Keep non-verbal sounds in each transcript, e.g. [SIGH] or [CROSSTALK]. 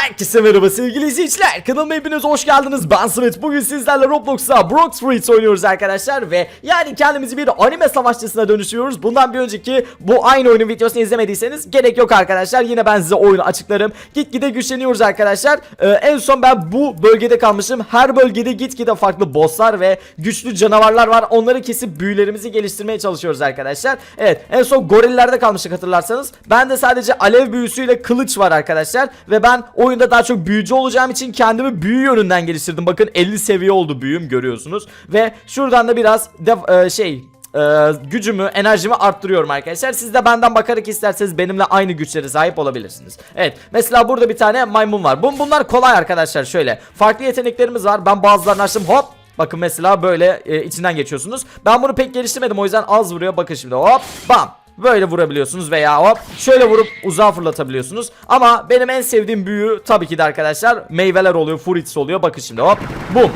Herkese merhaba sevgili izleyiciler. Kanalıma hepiniz hoş geldiniz. Ben Smith. Bugün sizlerle Roblox'ta Brock Street oynuyoruz arkadaşlar. Ve yani kendimizi bir anime savaşçısına dönüşüyoruz. Bundan bir önceki bu aynı oyunun videosunu izlemediyseniz gerek yok arkadaşlar. Yine ben size oyunu açıklarım. Gitgide güçleniyoruz arkadaşlar. Ee, en son ben bu bölgede kalmışım. Her bölgede gitgide farklı bosslar ve güçlü canavarlar var. Onları kesip büyülerimizi geliştirmeye çalışıyoruz arkadaşlar. Evet en son gorillerde kalmıştık hatırlarsanız. Ben de sadece alev büyüsüyle kılıç var arkadaşlar. Ve ben oyunda daha çok büyücü olacağım için kendimi büyü yönünden geliştirdim. Bakın 50 seviye oldu büyüm görüyorsunuz. Ve şuradan da biraz def- e, şey e, gücümü, enerjimi arttırıyorum arkadaşlar. Siz de benden bakarak isterseniz benimle aynı güçlere sahip olabilirsiniz. Evet. Mesela burada bir tane maymun var. Bun bunlar kolay arkadaşlar şöyle. Farklı yeteneklerimiz var. Ben bazılarını açtım. Hop Bakın mesela böyle e, içinden geçiyorsunuz. Ben bunu pek geliştirmedim o yüzden az vuruyor. Bakın şimdi hop bam. Böyle vurabiliyorsunuz veya hop şöyle vurup uzağa fırlatabiliyorsunuz. Ama benim en sevdiğim büyü tabii ki de arkadaşlar meyveler oluyor, fruits oluyor. Bakın şimdi hop bum.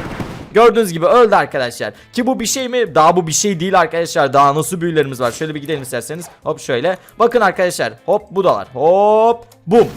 Gördüğünüz gibi öldü arkadaşlar. Ki bu bir şey mi? Daha bu bir şey değil arkadaşlar. Daha nasıl büyülerimiz var? Şöyle bir gidelim isterseniz. Hop şöyle. Bakın arkadaşlar. Hop bu da var. Hop bum.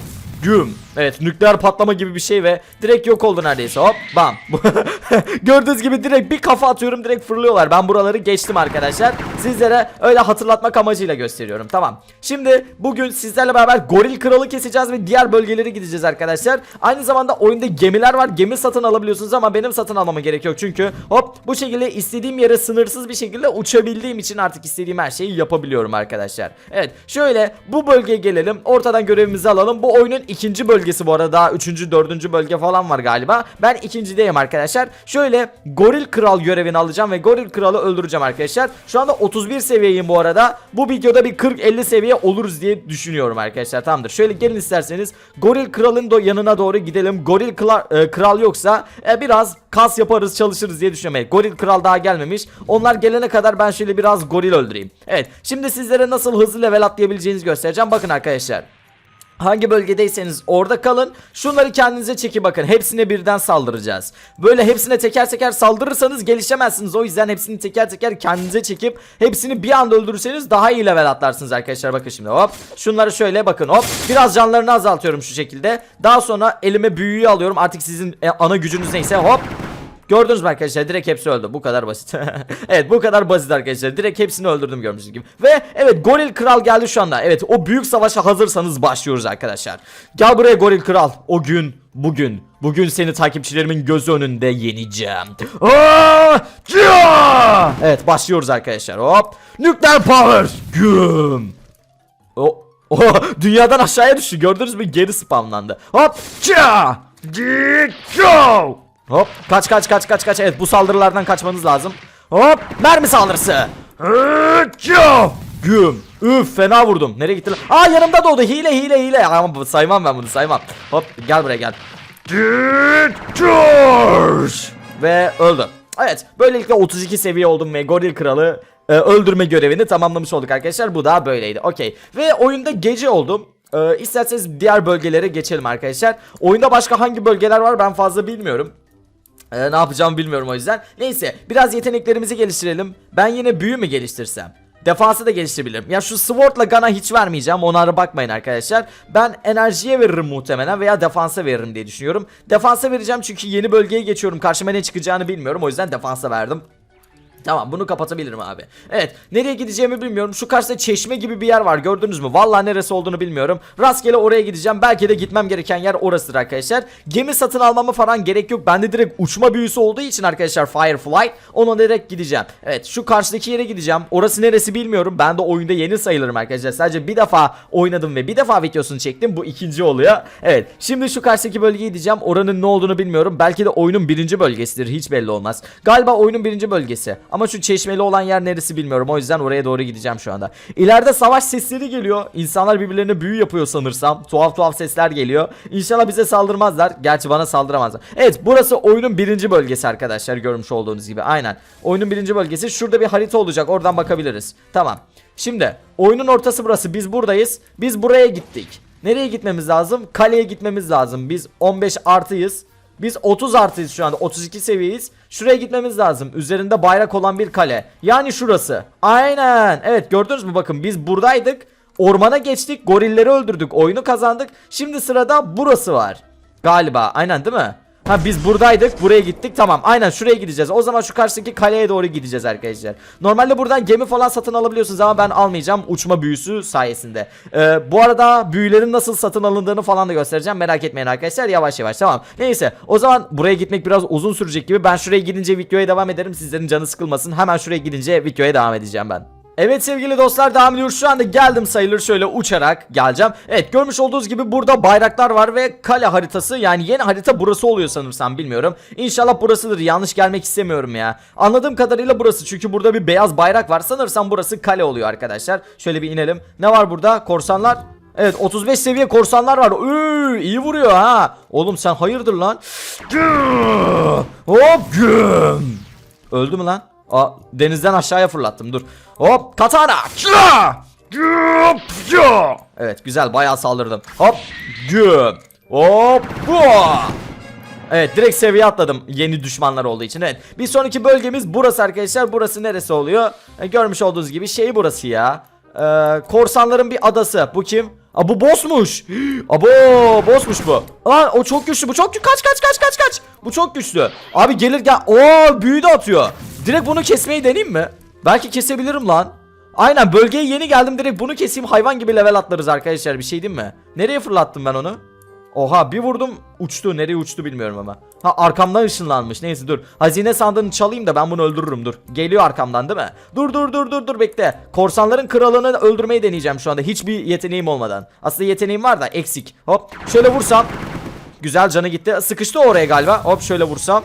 Güm. Evet nükleer patlama gibi bir şey ve direkt yok oldu neredeyse. Hop bam. [LAUGHS] Gördüğünüz gibi direkt bir kafa atıyorum direkt fırlıyorlar. Ben buraları geçtim arkadaşlar. Sizlere öyle hatırlatmak amacıyla gösteriyorum. Tamam. Şimdi bugün sizlerle beraber goril kralı keseceğiz ve diğer bölgelere gideceğiz arkadaşlar. Aynı zamanda oyunda gemiler var. Gemi satın alabiliyorsunuz ama benim satın almama gerek yok. Çünkü hop bu şekilde istediğim yere sınırsız bir şekilde uçabildiğim için artık istediğim her şeyi yapabiliyorum arkadaşlar. Evet şöyle bu bölgeye gelelim. Ortadan görevimizi alalım. Bu oyunun ikinci bölgesi bu arada. Daha üçüncü, dördüncü bölge falan var galiba. Ben ikincideyim arkadaşlar. Şöyle goril kral görevini alacağım ve goril kralı öldüreceğim arkadaşlar. Şu anda 31 seviyeyim bu arada. Bu videoda bir 40-50 seviye oluruz diye düşünüyorum arkadaşlar. Tamamdır. Şöyle gelin isterseniz goril kralın do yanına doğru gidelim. Goril kla- e, kral yoksa e, biraz kas yaparız çalışırız diye düşünüyorum. Evet, goril kral daha gelmemiş. Onlar gelene kadar ben şöyle biraz goril öldüreyim. Evet şimdi sizlere nasıl hızlı level atlayabileceğinizi göstereceğim. Bakın arkadaşlar. Hangi bölgedeyseniz orada kalın. Şunları kendinize çeki bakın. Hepsine birden saldıracağız. Böyle hepsine teker teker saldırırsanız gelişemezsiniz. O yüzden hepsini teker teker kendinize çekip hepsini bir anda öldürürseniz daha iyi level atlarsınız arkadaşlar. Bakın şimdi hop. Şunları şöyle bakın hop. Biraz canlarını azaltıyorum şu şekilde. Daha sonra elime büyüyü alıyorum. Artık sizin e, ana gücünüz neyse hop. Gördünüz mü arkadaşlar? Direkt hepsi öldü. Bu kadar basit. [LAUGHS] Evet bu kadar basit arkadaşlar. Direkt hepsini öldürdüm gördüğünüz gibi. Ve evet goril kral geldi şu anda. Evet o büyük savaşa hazırsanız başlıyoruz arkadaşlar. Gel buraya goril kral. O gün bugün Bugün seni takipçilerimin gözü önünde yeneceğim! Evet başlıyoruz arkadaşlar. Hop. Nükleer power. Güm. [LAUGHS] O, dünyadan aşağıya düştü. Gördünüz mü? Geri spamlandı. Hop! Go! Hop kaç kaç kaç kaç kaç evet bu saldırılardan kaçmanız lazım. Hop mermi saldırısı. Güm. Üf fena vurdum. Nereye gitti lan? Aa yanımda doğdu. Hile hile hile. Ama saymam ben bunu saymam. Hop gel buraya gel. Ve öldü. Evet böylelikle 32 seviye oldum ve Goril Kralı e, öldürme görevini tamamlamış olduk arkadaşlar. Bu da böyleydi. Okey. Ve oyunda gece oldum. Ee, isterseniz diğer bölgelere geçelim arkadaşlar. Oyunda başka hangi bölgeler var ben fazla bilmiyorum. Ee, ne yapacağımı bilmiyorum o yüzden. Neyse biraz yeteneklerimizi geliştirelim. Ben yine büyü mü geliştirsem? Defansı da geliştirebilirim. Ya şu Sword'la Gun'a hiç vermeyeceğim. Onlara bakmayın arkadaşlar. Ben enerjiye veririm muhtemelen veya defansa veririm diye düşünüyorum. Defansa vereceğim çünkü yeni bölgeye geçiyorum. Karşıma ne çıkacağını bilmiyorum. O yüzden defansa verdim. Tamam bunu kapatabilirim abi. Evet nereye gideceğimi bilmiyorum. Şu karşıda çeşme gibi bir yer var gördünüz mü? Vallahi neresi olduğunu bilmiyorum. Rastgele oraya gideceğim. Belki de gitmem gereken yer orasıdır arkadaşlar. Gemi satın almama falan gerek yok. Bende direkt uçma büyüsü olduğu için arkadaşlar Firefly. Ona direkt gideceğim. Evet şu karşıdaki yere gideceğim. Orası neresi bilmiyorum. Ben de oyunda yeni sayılırım arkadaşlar. Sadece bir defa oynadım ve bir defa videosunu çektim. Bu ikinci oluyor. Evet şimdi şu karşıdaki bölgeye gideceğim. Oranın ne olduğunu bilmiyorum. Belki de oyunun birinci bölgesidir. Hiç belli olmaz. Galiba oyunun birinci bölgesi. Ama şu çeşmeli olan yer neresi bilmiyorum. O yüzden oraya doğru gideceğim şu anda. İleride savaş sesleri geliyor. İnsanlar birbirlerine büyü yapıyor sanırsam. Tuhaf tuhaf sesler geliyor. İnşallah bize saldırmazlar. Gerçi bana saldıramazlar. Evet burası oyunun birinci bölgesi arkadaşlar. Görmüş olduğunuz gibi. Aynen. Oyunun birinci bölgesi. Şurada bir harita olacak. Oradan bakabiliriz. Tamam. Şimdi oyunun ortası burası. Biz buradayız. Biz buraya gittik. Nereye gitmemiz lazım? Kaleye gitmemiz lazım. Biz 15 artıyız. Biz 30 artıyız şu anda 32 seviyeyiz. Şuraya gitmemiz lazım. Üzerinde bayrak olan bir kale. Yani şurası. Aynen. Evet gördünüz mü? Bakın biz buradaydık. Ormana geçtik gorilleri öldürdük oyunu kazandık. Şimdi sırada burası var. Galiba. Aynen değil mi? Ha biz buradaydık buraya gittik tamam. Aynen şuraya gideceğiz. O zaman şu karşıdaki kaleye doğru gideceğiz arkadaşlar. Normalde buradan gemi falan satın alabiliyorsunuz ama ben almayacağım uçma büyüsü sayesinde. Ee, Bu arada büyülerin nasıl satın alındığını falan da göstereceğim. Merak etmeyin arkadaşlar yavaş yavaş tamam. Neyse o zaman buraya gitmek biraz uzun sürecek gibi. Ben şuraya gidince videoya devam ederim. Sizlerin canı sıkılmasın. Hemen şuraya gidince videoya devam edeceğim ben Evet sevgili dostlar devam ediyoruz. Şu anda geldim sayılır şöyle uçarak geleceğim. Evet görmüş olduğunuz gibi burada bayraklar var ve kale haritası yani yeni harita burası oluyor sanırsam bilmiyorum. İnşallah burasıdır yanlış gelmek istemiyorum ya. Anladığım kadarıyla burası çünkü burada bir beyaz bayrak var sanırsam burası kale oluyor arkadaşlar. Şöyle bir inelim. Ne var burada korsanlar? Evet 35 seviye korsanlar var. Üü, iyi vuruyor ha. Oğlum sen hayırdır lan? Hop güm. Öldü mü lan? Aa, denizden aşağıya fırlattım dur. Hop katana. Evet güzel bayağı saldırdım. Hop güm. Hop. Evet direkt seviye atladım yeni düşmanlar olduğu için evet. Bir sonraki bölgemiz burası arkadaşlar. Burası neresi oluyor? E, görmüş olduğunuz gibi şey burası ya. Ee, korsanların bir adası. Bu kim? Aa bu bossmuş. [GASPS] Abo bossmuş bu. Lan o çok güçlü. Bu çok güçlü. Kaç kaç kaç kaç kaç. Bu çok güçlü. Abi gelir gel. Oo büyü de atıyor. Direkt bunu kesmeyi deneyeyim mi? Belki kesebilirim lan. Aynen bölgeye yeni geldim direkt bunu keseyim hayvan gibi level atlarız arkadaşlar bir şey diyeyim mi? Nereye fırlattım ben onu? Oha bir vurdum uçtu nereye uçtu bilmiyorum ama. Ha arkamdan ışınlanmış neyse dur. Hazine sandığını çalayım da ben bunu öldürürüm dur. Geliyor arkamdan değil mi? Dur dur dur dur dur bekle. Korsanların kralını öldürmeyi deneyeceğim şu anda hiçbir yeteneğim olmadan. Aslında yeteneğim var da eksik. Hop şöyle vursam. Güzel canı gitti. Sıkıştı oraya galiba. Hop şöyle vursam.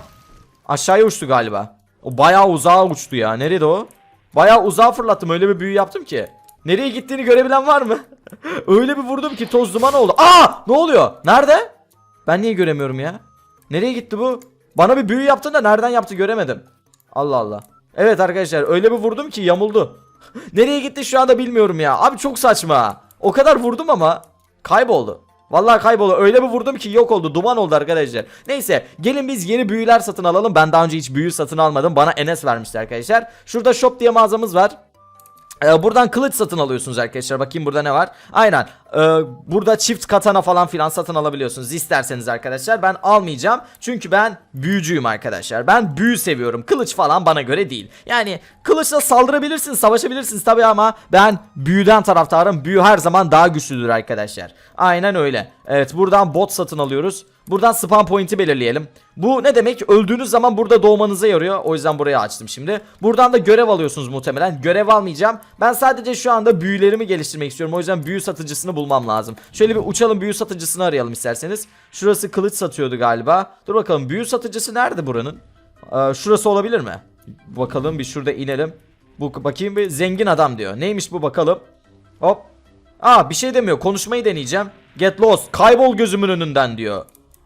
Aşağıya uçtu galiba. O bayağı uzağa uçtu ya. Nerede o? Bayağı uzağa fırlattım. Öyle bir büyü yaptım ki. Nereye gittiğini görebilen var mı? [LAUGHS] Öyle bir vurdum ki toz duman oldu. Aa! Ne oluyor? Nerede? Ben niye göremiyorum ya? Nereye gitti bu? Bana bir büyü yaptın da nereden yaptı göremedim. Allah Allah. Evet arkadaşlar öyle bir vurdum ki yamuldu. [LAUGHS] Nereye gitti şu anda bilmiyorum ya. Abi çok saçma. O kadar vurdum ama kayboldu. Vallahi kayboldu. Öyle bir vurdum ki yok oldu. Duman oldu arkadaşlar. Neyse gelin biz yeni büyüler satın alalım. Ben daha önce hiç büyü satın almadım. Bana Enes vermişti arkadaşlar. Şurada shop diye mağazamız var. Ee, buradan kılıç satın alıyorsunuz arkadaşlar. Bakayım burada ne var. Aynen. Ee, burada çift katana falan filan satın alabiliyorsunuz. isterseniz arkadaşlar. Ben almayacağım. Çünkü ben büyücüyüm arkadaşlar. Ben büyü seviyorum. Kılıç falan bana göre değil. Yani kılıçla saldırabilirsiniz, savaşabilirsiniz tabii ama ben büyüden taraftarım. Büyü her zaman daha güçlüdür arkadaşlar. Aynen öyle. Evet buradan bot satın alıyoruz. Buradan spawn point'i belirleyelim. Bu ne demek? Öldüğünüz zaman burada doğmanıza yarıyor. O yüzden buraya açtım şimdi. Buradan da görev alıyorsunuz muhtemelen. Görev almayacağım. Ben sadece şu anda büyülerimi geliştirmek istiyorum. O yüzden büyü satıcısını bulmam lazım. Şöyle bir uçalım büyü satıcısını arayalım isterseniz. Şurası kılıç satıyordu galiba. Dur bakalım büyü satıcısı nerede buranın? Ee, şurası olabilir mi? Bakalım bir şurada inelim. Bu bakayım bir zengin adam diyor. Neymiş bu bakalım. Hop. Aa bir şey demiyor. Konuşmayı deneyeceğim. Get lost. Kaybol gözümün önünden diyor.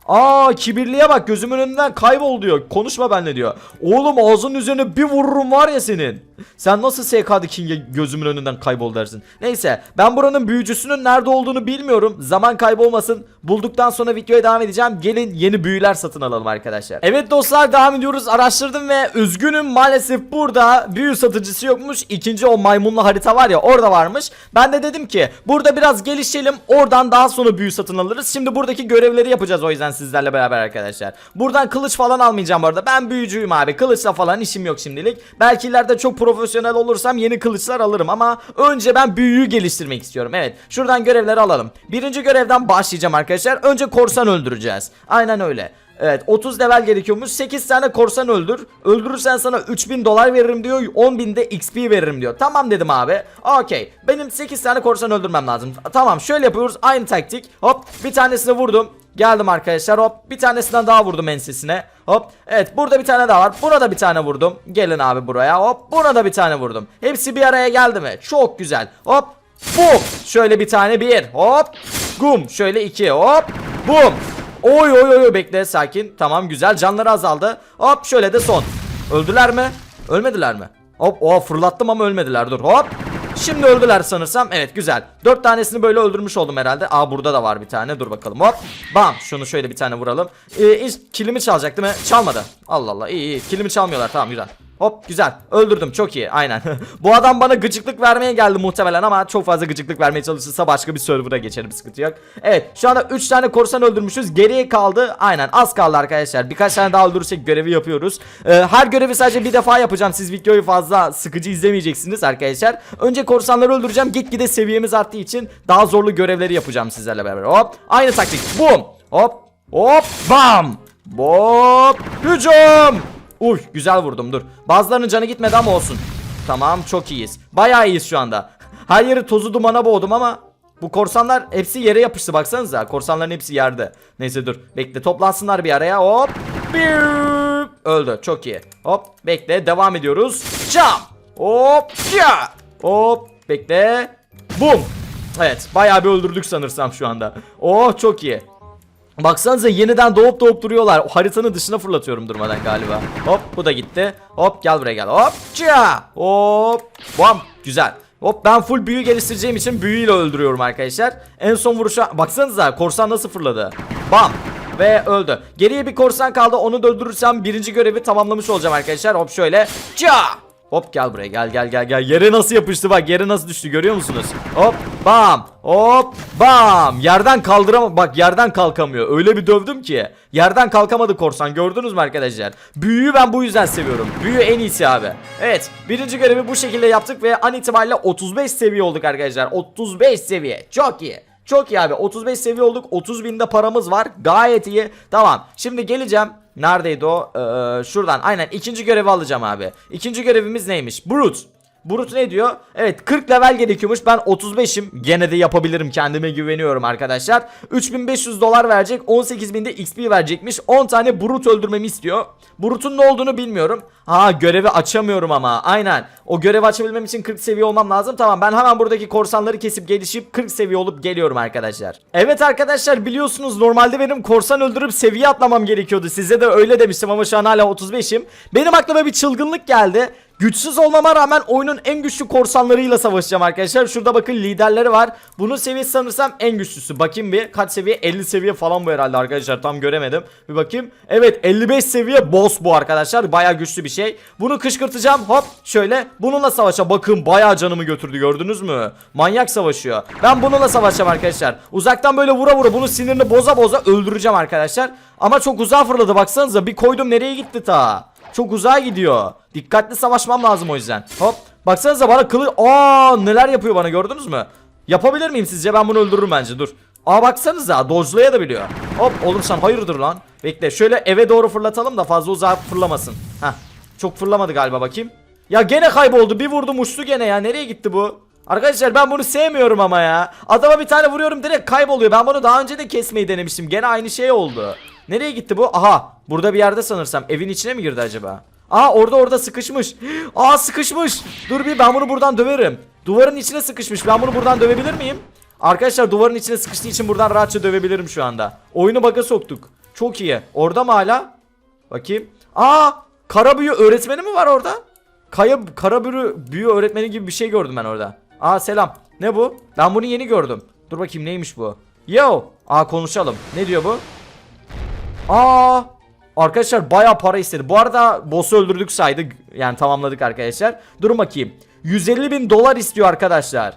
Aa kibirliye bak gözümün önünden kaybol diyor. Konuşma benimle diyor. Oğlum ağzının üzerine bir vururum var ya senin. Sen nasıl SK'da King'e gözümün önünden kaybol dersin. Neyse ben buranın büyücüsünün nerede olduğunu bilmiyorum. Zaman kaybolmasın. Bulduktan sonra videoya devam edeceğim. Gelin yeni büyüler satın alalım arkadaşlar. Evet dostlar devam ediyoruz. Araştırdım ve üzgünüm maalesef burada büyü satıcısı yokmuş. İkinci o maymunlu harita var ya orada varmış. Ben de dedim ki burada biraz gelişelim. Oradan daha sonra büyü satın alırız. Şimdi buradaki görevleri yapacağız o yüzden sizlerle beraber arkadaşlar. Buradan kılıç falan almayacağım bu arada. Ben büyücüyüm abi. Kılıçla falan işim yok şimdilik. Belki ileride çok profesyonel olursam yeni kılıçlar alırım ama önce ben büyüyü geliştirmek istiyorum. Evet. Şuradan görevleri alalım. Birinci görevden başlayacağım arkadaşlar. Önce korsan öldüreceğiz. Aynen öyle. Evet 30 level gerekiyormuş. 8 tane korsan öldür. Öldürürsen sana 3000 dolar veririm diyor 10.000 de XP veririm diyor. Tamam dedim abi. Okey. Benim 8 tane korsan öldürmem lazım. Tamam şöyle yapıyoruz. Aynı taktik. Hop bir tanesini vurdum. Geldim arkadaşlar. Hop bir tanesinden daha vurdum ensesine. Hop evet burada bir tane daha var. Buna da bir tane vurdum. Gelin abi buraya. Hop buna da bir tane vurdum. Hepsi bir araya geldi mi? Çok güzel. Hop bum. Şöyle bir tane bir. Hop gum. Şöyle iki. Hop bum Oy oy oy bekle sakin. Tamam güzel canları azaldı. Hop şöyle de son. Öldüler mi? Ölmediler mi? Hop oha fırlattım ama ölmediler dur hop. Şimdi öldüler sanırsam. Evet güzel. Dört tanesini böyle öldürmüş oldum herhalde. Aa burada da var bir tane. Dur bakalım hop. Bam. Şunu şöyle bir tane vuralım. Ee, hiç kilimi çalacak değil mi? Çalmadı. Allah Allah iyi iyi. Kilimi çalmıyorlar tamam güzel. Hop güzel. Öldürdüm. Çok iyi. Aynen. [LAUGHS] Bu adam bana gıcıklık vermeye geldi muhtemelen ama çok fazla gıcıklık vermeye çalışırsa başka bir server'a geçerim. Sıkıntı yok. Evet. Şu anda 3 tane korsan öldürmüşüz. Geriye kaldı. Aynen. Az kaldı arkadaşlar. Birkaç tane daha öldürürsek görevi yapıyoruz. Ee, her görevi sadece bir defa yapacağım. Siz videoyu fazla sıkıcı izlemeyeceksiniz arkadaşlar. Önce korsanları öldüreceğim. Gitgide seviyemiz arttığı için daha zorlu görevleri yapacağım sizlerle beraber. Hop. Aynı taktik. Boom. Hop. Hop. Bam. Hop. Hücum. Uy güzel vurdum dur. Bazılarının canı gitmedi ama olsun. Tamam çok iyiyiz. Bayağı iyiyiz şu anda. [LAUGHS] Her yeri tozu dumana boğdum ama bu korsanlar hepsi yere yapıştı baksanıza. Korsanların hepsi yerde. Neyse dur. Bekle toplansınlar bir araya. Hop. Biu. Öldü. Çok iyi. Hop. Bekle. Devam ediyoruz. Çam. Hop. Ya. Hop. Bekle. Bum. Evet. Bayağı bir öldürdük sanırsam şu anda. Oh çok iyi. Baksanıza yeniden doğup doğup duruyorlar. O haritanın dışına fırlatıyorum durmadan galiba. Hop bu da gitti. Hop gel buraya gel. Hop çia. Hop. Bam. Güzel. Hop ben full büyü geliştireceğim için büyüyle öldürüyorum arkadaşlar. En son vuruşa baksanıza korsan nasıl fırladı. Bam. Ve öldü. Geriye bir korsan kaldı. Onu da öldürürsem birinci görevi tamamlamış olacağım arkadaşlar. Hop şöyle. Çia. Hop gel buraya gel gel gel gel. Yere nasıl yapıştı bak yere nasıl düştü görüyor musunuz? Hop bam hop bam. Yerden kaldıramam bak yerden kalkamıyor. Öyle bir dövdüm ki. Yerden kalkamadı korsan gördünüz mü arkadaşlar? Büyüyü ben bu yüzden seviyorum. Büyü en iyisi abi. Evet birinci görevi bu şekilde yaptık ve an itibariyle 35 seviye olduk arkadaşlar. 35 seviye çok iyi. Çok iyi abi 35 seviye olduk 30 binde paramız var gayet iyi Tamam şimdi geleceğim Neredeydi o? Ee, şuradan. Aynen ikinci görevi alacağım abi. İkinci görevimiz neymiş? Brute Brut ne diyor? Evet 40 level gerekiyormuş. Ben 35'im. Gene de yapabilirim. Kendime güveniyorum arkadaşlar. 3500 dolar verecek. 18.000'de XP verecekmiş. 10 tane Brut öldürmemi istiyor. Brut'un ne olduğunu bilmiyorum. Ha görevi açamıyorum ama. Aynen. O görevi açabilmem için 40 seviye olmam lazım. Tamam ben hemen buradaki korsanları kesip gelişip 40 seviye olup geliyorum arkadaşlar. Evet arkadaşlar biliyorsunuz normalde benim korsan öldürüp seviye atlamam gerekiyordu. Size de öyle demiştim ama şu an hala 35'im. Benim aklıma bir çılgınlık geldi. Güçsüz olmama rağmen oyunun en güçlü korsanlarıyla savaşacağım arkadaşlar. Şurada bakın liderleri var. Bunun seviyesi sanırsam en güçlüsü. Bakayım bir kaç seviye? 50 seviye falan bu herhalde arkadaşlar. Tam göremedim. Bir bakayım. Evet 55 seviye boss bu arkadaşlar. Baya güçlü bir şey. Bunu kışkırtacağım. Hop şöyle. Bununla savaşa bakın baya canımı götürdü gördünüz mü? Manyak savaşıyor. Ben bununla savaşacağım arkadaşlar. Uzaktan böyle vura vura bunun sinirini boza boza öldüreceğim arkadaşlar. Ama çok uzağa fırladı baksanıza. Bir koydum nereye gitti ta? Çok uzağa gidiyor. Dikkatli savaşmam lazım o yüzden. Hop. Baksanıza bana kılı... Aa neler yapıyor bana gördünüz mü? Yapabilir miyim sizce? Ben bunu öldürürüm bence dur. Aa baksanıza dodge'laya da biliyor. Hop oğlum sen hayırdır lan. Bekle şöyle eve doğru fırlatalım da fazla uzağa fırlamasın. Heh. Çok fırlamadı galiba bakayım. Ya gene kayboldu. Bir vurdum uçtu gene ya. Nereye gitti bu? Arkadaşlar ben bunu sevmiyorum ama ya. Adama bir tane vuruyorum direkt kayboluyor. Ben bunu daha önce de kesmeyi denemiştim. Gene aynı şey oldu. Nereye gitti bu? Aha burada bir yerde sanırsam. Evin içine mi girdi acaba? Aa orada orada sıkışmış. [GASPS] Aa sıkışmış. Dur bir ben bunu buradan döverim. Duvarın içine sıkışmış. Ben bunu buradan dövebilir miyim? Arkadaşlar duvarın içine sıkıştığı için buradan rahatça dövebilirim şu anda. Oyunu baga soktuk. Çok iyi. Orada mı hala? Bakayım. Aa kara büyü öğretmeni mi var orada? Kaya, kara büyü, büyü öğretmeni gibi bir şey gördüm ben orada. Aa selam. Ne bu? Ben bunu yeni gördüm. Dur bakayım neymiş bu? Yo. Aa konuşalım. Ne diyor bu? Aa Arkadaşlar baya para istedi. Bu arada boss'u öldürdük saydık. Yani tamamladık arkadaşlar. Durun bakayım. 150 bin dolar istiyor arkadaşlar.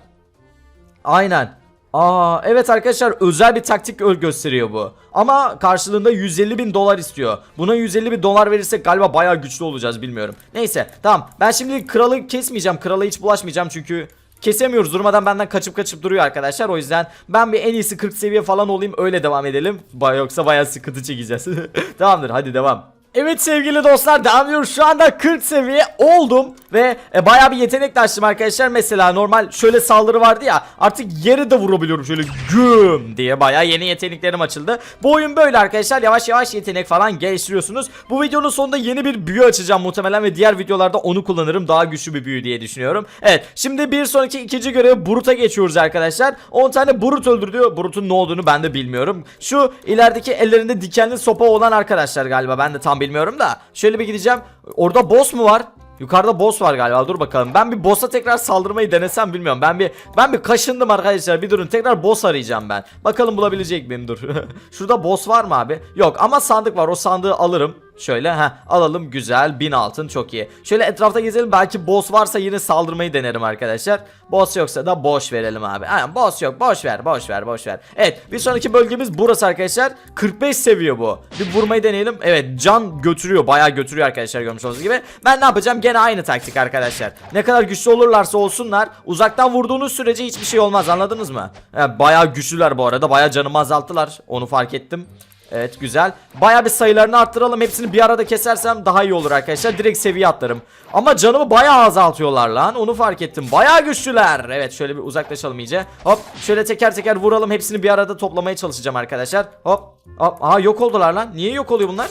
Aynen. Aa evet arkadaşlar özel bir taktik gö- gösteriyor bu. Ama karşılığında 150 bin dolar istiyor. Buna 150 bin dolar verirsek galiba bayağı güçlü olacağız bilmiyorum. Neyse tamam ben şimdi kralı kesmeyeceğim. Krala hiç bulaşmayacağım çünkü kesemiyoruz. Durmadan benden kaçıp kaçıp duruyor arkadaşlar. O yüzden ben bir en iyisi 40 seviye falan olayım öyle devam edelim. Yoksa bayağı sıkıntı çekeceğiz. [LAUGHS] Tamamdır hadi devam. Evet sevgili dostlar devam ediyoruz. Şu anda 40 seviye oldum ve e, bayağı bir yetenek de açtım arkadaşlar. Mesela normal şöyle saldırı vardı ya artık yere de vurabiliyorum şöyle güm diye bayağı yeni yeteneklerim açıldı. Bu oyun böyle arkadaşlar yavaş yavaş yetenek falan geliştiriyorsunuz. Bu videonun sonunda yeni bir büyü açacağım muhtemelen ve diğer videolarda onu kullanırım. Daha güçlü bir büyü diye düşünüyorum. Evet şimdi bir sonraki ikinci görevi Brut'a geçiyoruz arkadaşlar. 10 tane Brut öldürdü. Brut'un ne olduğunu ben de bilmiyorum. Şu ilerideki ellerinde dikenli sopa olan arkadaşlar galiba ben de tam bilmiyorum da. Şöyle bir gideceğim. Orada boss mu var? Yukarıda boss var galiba. Dur bakalım. Ben bir boss'a tekrar saldırmayı denesem bilmiyorum. Ben bir ben bir kaşındım arkadaşlar. Bir durun. Tekrar boss arayacağım ben. Bakalım bulabilecek miyim? Dur. [LAUGHS] Şurada boss var mı abi? Yok ama sandık var. O sandığı alırım. Şöyle ha alalım güzel 1000 altın çok iyi. Şöyle etrafta gezelim belki boss varsa yine saldırmayı denerim arkadaşlar. Boss yoksa da boş verelim abi. Aynen boss yok boş ver boş ver boş ver. Evet bir sonraki bölgemiz burası arkadaşlar. 45 seviye bu. Bir vurmayı deneyelim. Evet can götürüyor bayağı götürüyor arkadaşlar görmüş olduğunuz gibi. Ben ne yapacağım gene aynı taktik arkadaşlar. Ne kadar güçlü olurlarsa olsunlar uzaktan vurduğunuz sürece hiçbir şey olmaz anladınız mı? Yani bayağı güçlüler bu arada bayağı canımı azalttılar onu fark ettim. Evet güzel. Baya bir sayılarını arttıralım. Hepsini bir arada kesersem daha iyi olur arkadaşlar. Direkt seviye atlarım. Ama canımı baya azaltıyorlar lan. Onu fark ettim. Baya güçlüler. Evet şöyle bir uzaklaşalım iyice. Hop şöyle teker teker vuralım. Hepsini bir arada toplamaya çalışacağım arkadaşlar. Hop. Hop. Aha yok oldular lan. Niye yok oluyor bunlar?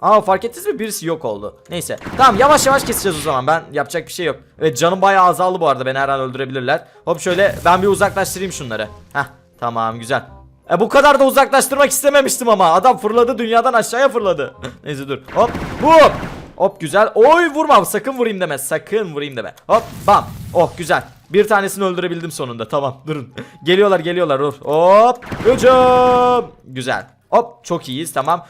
Aa fark ettiniz mi? Birisi yok oldu. Neyse. Tamam yavaş yavaş keseceğiz o zaman. Ben yapacak bir şey yok. Evet canım bayağı azaldı bu arada. Beni her an öldürebilirler. Hop şöyle ben bir uzaklaştırayım şunları. Heh tamam güzel. E bu kadar da uzaklaştırmak istememiştim ama. Adam fırladı dünyadan aşağıya fırladı. [LAUGHS] Neyse dur. Hop. Bu. Hop güzel. Oy vurma. Sakın vurayım deme. Sakın vurayım deme. Hop bam. Oh güzel. Bir tanesini öldürebildim sonunda. Tamam [LAUGHS] durun. geliyorlar geliyorlar. Dur. Hop. Hücum. Güzel. Hop çok iyiyiz tamam.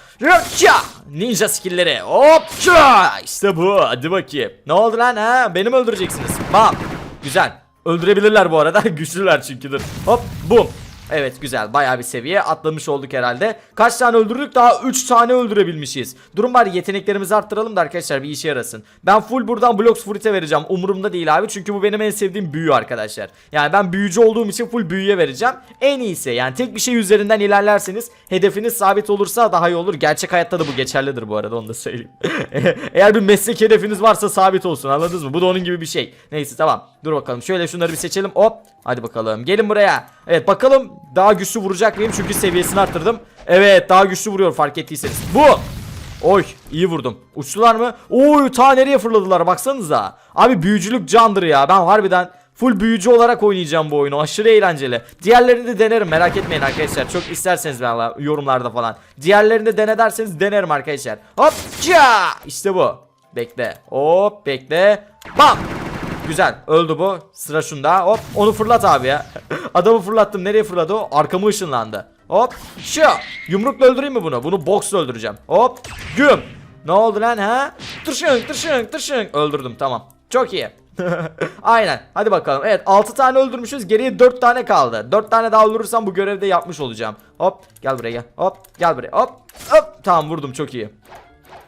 Ninja skillleri. Hopça! İşte bu. Hadi bakayım. Ne oldu lan ha? Beni mi öldüreceksiniz? Bam. Güzel. Öldürebilirler bu arada. [LAUGHS] Güçlüler çünkü dur. Hop bum. Evet güzel bayağı bir seviye atlamış olduk herhalde. Kaç tane öldürdük daha 3 tane öldürebilmişiz. Durum bari yeteneklerimizi arttıralım da arkadaşlar bir işe yarasın. Ben full buradan Blox Fruit'e vereceğim. Umurumda değil abi çünkü bu benim en sevdiğim büyü arkadaşlar. Yani ben büyücü olduğum için full büyüye vereceğim. En iyisi yani tek bir şey üzerinden ilerlerseniz hedefiniz sabit olursa daha iyi olur. Gerçek hayatta da bu geçerlidir bu arada onu da söyleyeyim. [LAUGHS] Eğer bir meslek hedefiniz varsa sabit olsun anladınız mı? Bu da onun gibi bir şey. Neyse tamam dur bakalım şöyle şunları bir seçelim hop. Hadi bakalım gelin buraya. Evet bakalım daha güçlü vuracak mıyım çünkü seviyesini arttırdım. Evet daha güçlü vuruyor fark ettiyseniz. Bu. Oy iyi vurdum. Uçtular mı? Oy ta nereye fırladılar baksanıza. Abi büyücülük candır ya. Ben harbiden full büyücü olarak oynayacağım bu oyunu. Aşırı eğlenceli. Diğerlerini de denerim merak etmeyin arkadaşlar. Çok isterseniz valla yorumlarda falan. Diğerlerini de dene derseniz denerim arkadaşlar. Hop ya işte bu. Bekle. Hop bekle. Bam. Güzel. Öldü bu. Sıra şunda. Hop. Onu fırlat abi ya. [LAUGHS] Adamı fırlattım. Nereye fırladı o? Arkamı ışınlandı. Hop. Şu yumrukla öldüreyim mi bunu? Bunu boksla öldüreceğim. Hop. Güm. Ne oldu lan ha? Tırşın tırşın tırşın öldürdüm. Tamam. Çok iyi. [LAUGHS] Aynen. Hadi bakalım. Evet. 6 tane öldürmüşüz. Geriye 4 tane kaldı. 4 tane daha öldürürsem bu görevde yapmış olacağım. Hop. Gel buraya gel. Hop. Gel buraya. Hop. Hop. Tamam vurdum. Çok iyi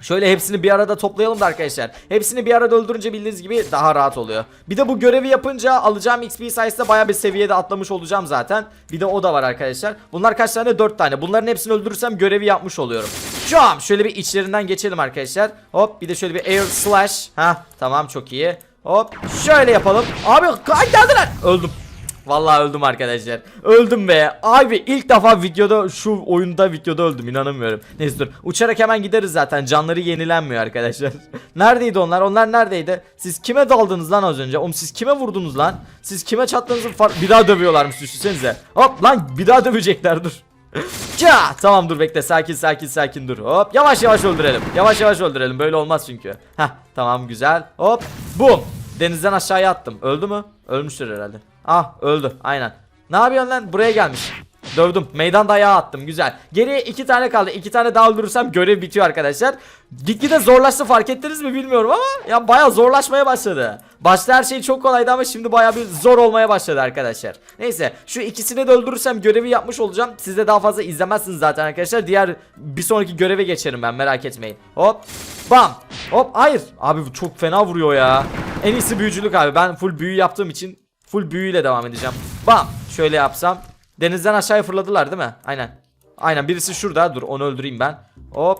Şöyle hepsini bir arada toplayalım da arkadaşlar. Hepsini bir arada öldürünce bildiğiniz gibi daha rahat oluyor. Bir de bu görevi yapınca alacağım XP sayesinde baya bir seviyede atlamış olacağım zaten. Bir de o da var arkadaşlar. Bunlar kaç tane? 4 tane. Bunların hepsini öldürürsem görevi yapmış oluyorum. Şam şöyle bir içlerinden geçelim arkadaşlar. Hop bir de şöyle bir air slash. Ha tamam çok iyi. Hop şöyle yapalım. Abi kay geldiler. Öldüm. Vallahi öldüm arkadaşlar. Öldüm be. Abi ilk defa videoda şu oyunda videoda öldüm inanamıyorum. Neyse dur. Uçarak hemen gideriz zaten. Canları yenilenmiyor arkadaşlar. [LAUGHS] neredeydi onlar? Onlar neredeydi? Siz kime daldınız lan az önce? Oğlum siz kime vurdunuz lan? Siz kime çattığınızı far- bir daha dövüyorlarmış düşünsenize. Hop lan bir daha dövecekler dur. [LAUGHS] Ça tamam dur bekle sakin sakin sakin dur hop yavaş yavaş öldürelim yavaş yavaş öldürelim böyle olmaz çünkü Heh tamam güzel hop bum denizden aşağıya attım öldü mü ölmüştür herhalde Ah öldü aynen. Ne yapıyorsun lan? Buraya gelmiş. Dövdüm. Meydan dayağı attım. Güzel. Geriye iki tane kaldı. iki tane daha öldürürsem görev bitiyor arkadaşlar. Gitgide zorlaştı fark ettiniz mi bilmiyorum ama ya baya zorlaşmaya başladı. Başta her şey çok kolaydı ama şimdi baya bir zor olmaya başladı arkadaşlar. Neyse şu ikisini de öldürürsem görevi yapmış olacağım. Siz de daha fazla izlemezsiniz zaten arkadaşlar. Diğer bir sonraki göreve geçerim ben merak etmeyin. Hop. Bam. Hop hayır. Abi bu çok fena vuruyor ya. En iyisi büyücülük abi. Ben full büyü yaptığım için Full büyüyle devam edeceğim. Bam. Şöyle yapsam. Denizden aşağıya fırladılar değil mi? Aynen. Aynen birisi şurada. Dur onu öldüreyim ben. Hop.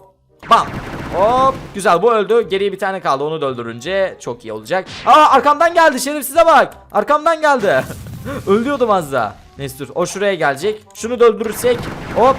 Bam. Hop. Güzel bu öldü. Geriye bir tane kaldı. Onu da öldürünce çok iyi olacak. Aa arkamdan geldi. Şerefsize bak. Arkamdan geldi. [LAUGHS] Ölüyordum az daha. Neyse dur. O şuraya gelecek. Şunu da öldürürsek. Hop.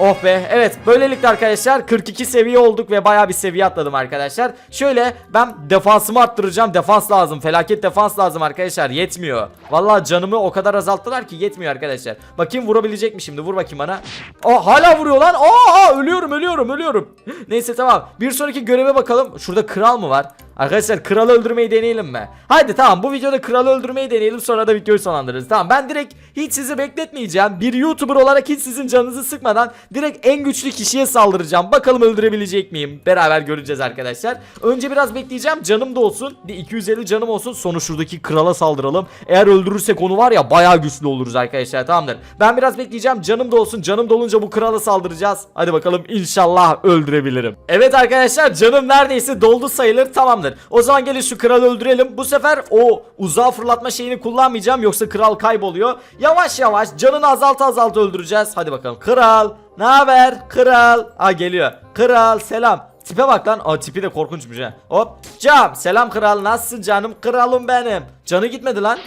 Oh be. Evet böylelikle arkadaşlar 42 seviye olduk ve baya bir seviye atladım arkadaşlar. Şöyle ben defansımı arttıracağım. Defans lazım felaket defans lazım arkadaşlar. Yetmiyor. Vallahi canımı o kadar azalttılar ki yetmiyor arkadaşlar. Bakayım vurabilecek mi şimdi? Vur bakayım bana. Aa hala vuruyor lan. Aa ölüyorum ölüyorum ölüyorum. Neyse tamam. Bir sonraki göreve bakalım. Şurada kral mı var Arkadaşlar kralı öldürmeyi deneyelim mi? Haydi tamam bu videoda kralı öldürmeyi deneyelim sonra da videoyu sonlandırırız. Tamam ben direkt hiç sizi bekletmeyeceğim. Bir YouTuber olarak hiç sizin canınızı sıkmadan direkt en güçlü kişiye saldıracağım. Bakalım öldürebilecek miyim? Beraber göreceğiz arkadaşlar. Önce biraz bekleyeceğim. Canım da olsun. Bir 250 canım olsun. Sonra şuradaki krala saldıralım. Eğer öldürürsek onu var ya bayağı güçlü oluruz arkadaşlar. Tamamdır. Ben biraz bekleyeceğim. Canım da olsun. Canım dolunca bu krala saldıracağız. Hadi bakalım inşallah öldürebilirim. Evet arkadaşlar canım neredeyse doldu sayılır. Tamamdır. O zaman gelin şu kralı öldürelim. Bu sefer o uzağa fırlatma şeyini kullanmayacağım. Yoksa kral kayboluyor. Yavaş yavaş canını azalta azalta öldüreceğiz. Hadi bakalım. Kral ne haber? Kral. Aa geliyor. Kral selam. Tipe bak lan. Aa tipi de korkunçmuş ha. Hop. Cam. Selam kral. Nasılsın canım? Kralım benim. Canı gitmedi lan.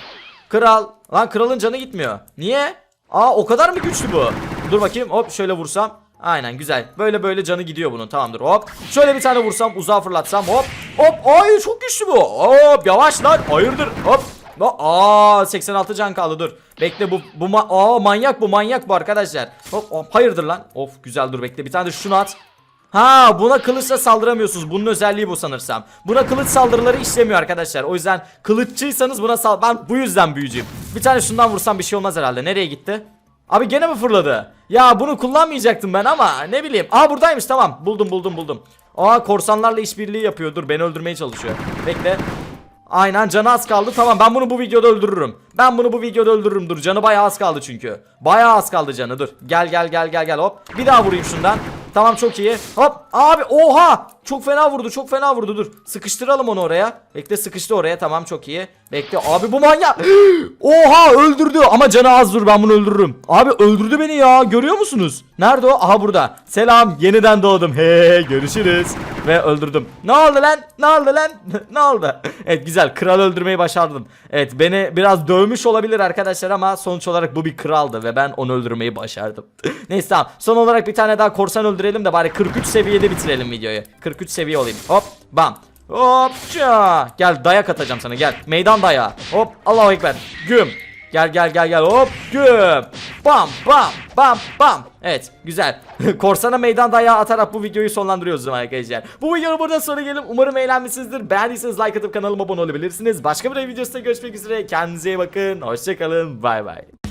Kral. Lan kralın canı gitmiyor. Niye? Aa o kadar mı güçlü bu? Dur bakayım. Hop şöyle vursam. Aynen güzel. Böyle böyle canı gidiyor bunun. Tamamdır. Hop. Şöyle bir tane vursam, uzağa fırlatsam. Hop. Hop. Ay çok güçlü bu. Hop yavaş lan. Hayırdır? Hop. Aa 86 can kaldı dur. Bekle bu bu ma Aa manyak bu manyak bu arkadaşlar. Hop hop hayırdır lan. Of güzel dur bekle. Bir tane de şunu at. Ha buna kılıçla saldıramıyorsunuz. Bunun özelliği bu sanırsam. Buna kılıç saldırıları işlemiyor arkadaşlar. O yüzden kılıççıysanız buna sal... Ben bu yüzden büyücüyüm. Bir tane şundan vursam bir şey olmaz herhalde. Nereye gitti? Abi gene mi fırladı? Ya bunu kullanmayacaktım ben ama ne bileyim. Aa buradaymış tamam. Buldum buldum buldum. Aa korsanlarla işbirliği yapıyor. Dur beni öldürmeye çalışıyor. Bekle. Aynen canı az kaldı. Tamam ben bunu bu videoda öldürürüm. Ben bunu bu videoda öldürürüm. Dur canı bayağı az kaldı çünkü. Bayağı az kaldı canı. Dur. Gel gel gel gel gel hop. Bir daha vurayım şundan. Tamam çok iyi. Hop abi oha. Çok fena vurdu. Çok fena vurdu. Dur. Sıkıştıralım onu oraya. Bekle sıkıştı oraya. Tamam çok iyi. Bekle. Abi bu manyak. [GASPS] oha öldürdü. Ama canı az dur ben bunu öldürürüm. Abi öldürdü beni ya. Görüyor musunuz? Nerede o? Aha burada. Selam. Yeniden doğdum. He görüşürüz. Ve öldürdüm. Ne oldu lan? Ne oldu lan? [LAUGHS] ne oldu? Evet güzel. Kral öldürmeyi başardım. Evet beni biraz dövmüş olabilir arkadaşlar ama sonuç olarak bu bir kraldı ve ben onu öldürmeyi başardım. [LAUGHS] Neyse tamam. Son olarak bir tane daha korsan öldürelim de bari 43 seviyede bitirelim videoyu. 43 seviye olayım. Hop bam. Hopça. Gel dayak atacağım sana gel. Meydan dayağı. Hop Allahu Ekber. Güm. Gel gel gel gel hop güm. Bam bam bam bam. Evet güzel. [LAUGHS] Korsana meydan dayağı atarak bu videoyu sonlandırıyoruz arkadaşlar. Bu videonun burada sonu gelin. Umarım eğlenmişsinizdir. Beğendiyseniz like atıp kanalıma abone olabilirsiniz. Başka bir videosunda görüşmek üzere. Kendinize iyi bakın. Hoşçakalın. Bay bay.